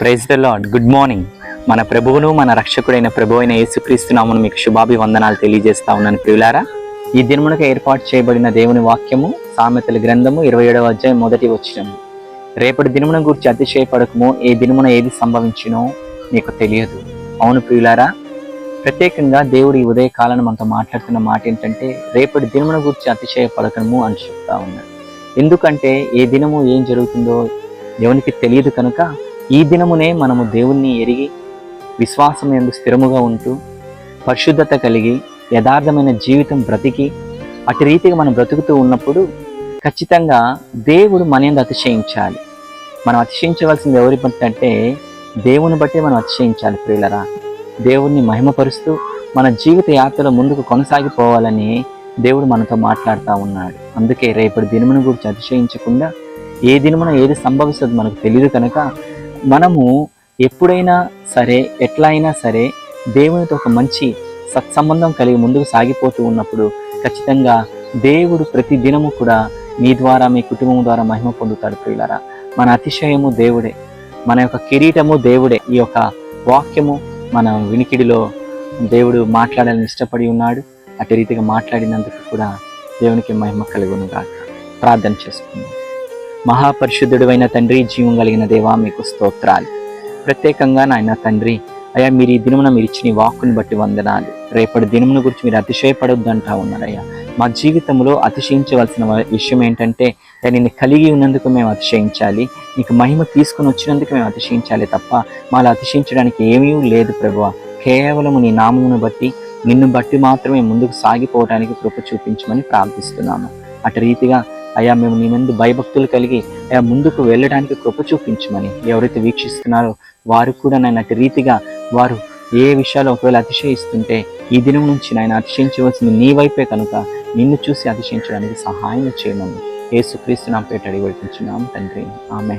Praise the lord good morning మన ప్రభువును మన రక్షకుడైన ప్రభు అయిన యేసుక్రీస్తునామును మీకు శుభాభివందనాలు తెలియజేస్తా ఉన్నాను ప్రియులారా. ఈ దినమునకు ఏర్పాటు చేయబడిన దేవుని వాక్యము సామెతల గ్రంథము ఇరవై ఏడవ అధ్యాయం మొదటి వచ్చినము రేపటి దినమున గురించి అతిశయపడకము ఏ దినమున ఏది సంభవించినో మీకు తెలియదు. అవును ప్రియులారా ప్రత్యేకంగా దేవుడు ఈ ఉదయ కాలం మనతో మాట్లాడుతున్న మాట ఏంటంటే రేపటి దినమున గురించి అతిశయపడకము అని చెప్తా ఉన్నాడు ఎందుకంటే ఏ దినము ఏం జరుగుతుందో దేవునికి తెలియదు కనుక ఈ దినమునే మనము దేవుణ్ణి ఎరిగి విశ్వాసం ఎందు స్థిరముగా ఉంటూ పరిశుద్ధత కలిగి యథార్థమైన జీవితం బ్రతికి అటు రీతిగా మనం బ్రతుకుతూ ఉన్నప్పుడు ఖచ్చితంగా దేవుడు మన ఎందు అతిశయించాలి. మనం అతిశయించవలసింది ఎవరి బట్టి అంటే దేవుని బట్టి మనం అతిశయించాలి ప్రియులరా. దేవుణ్ణి మహిమపరుస్తూ మన జీవిత యాత్రలో ముందుకు కొనసాగిపోవాలని దేవుడు మనతో మాట్లాడుతూ ఉన్నాడు. అందుకే రేపటి దినమును గురించి అతిశయించకుండా ఏ దినమున ఏది సంభవిస్తుందో మనకు తెలియదు కనుక మనము ఎప్పుడైనా సరే ఎట్లా అయినా సరే దేవునితో ఒక మంచి సత్సంబంధం కలిగి ముందుకు సాగిపోతూ ఉన్నప్పుడు ఖచ్చితంగా దేవుడు ప్రతి దినము కూడా మీ ద్వారా మీ కుటుంబం ద్వారా మహిమ పొందుతాడు ప్రియులారా. మన అతిశయము దేవుడే. మన యొక్క కిరీటము దేవుడే. ఈ యొక్క వాక్యము మన వినికిడిలో దేవుడు మాట్లాడాలని ఇష్టపడి ఉన్నాడు. అటు రీతిగా మాట్లాడినందుకు కూడా దేవునికి మహిమ కలుగును గాక. ప్రార్థన చేసుకుందాం. మహాపరిశుద్ధుడు అయిన తండ్రి జీవం కలిగిన దేవా మీకు స్తోత్రాలు. ప్రత్యేకంగా నాయన తండ్రి అయ్యా మీరు ఈ దినమున మీరు ఇచ్చిన వాక్కుని బట్టి వందనాలు. రేపటి దినమున గురించి మీరు అతిశయపడొద్దు అంటా ఉన్నారయ్యా. మా జీవితంలో అతిశయించవలసిన విషయం ఏంటంటే నిన్ను కలిగి ఉన్నందుకు మేము అతిశయించాలి. నీకు మహిమ తీసుకుని వచ్చినందుకు మేము అతిశయించాలి తప్ప మాలో అతిశయించడానికి ఏమీ లేదు ప్రభు కేవలం నీ నామమును బట్టి నిన్ను బట్టి మాత్రమే ముందుకు సాగిపోవడానికి కృప చూపించమని ప్రార్థిస్తున్నాము. అటు రీతిగా అయ్యా మేము నీ ముందు భయభక్తులు కలిగి అయా ముందుకు వెళ్ళడానికి కృప చూపించమని ఎవరైతే వీక్షిస్తున్నారో వారు కూడా నేను అటు రీతిగా వారు ఏ విషయాలు ఒకవేళ అతిశయిస్తుంటే ఈ దినం నుంచి నాయన అతిశయించవలసింది నీ వైపే కనుక నిన్ను చూసి అతిశయించడానికి సహాయం చేయమని యేసుక్రీస్తు నా పేట అడిగి తండ్రి ఆమె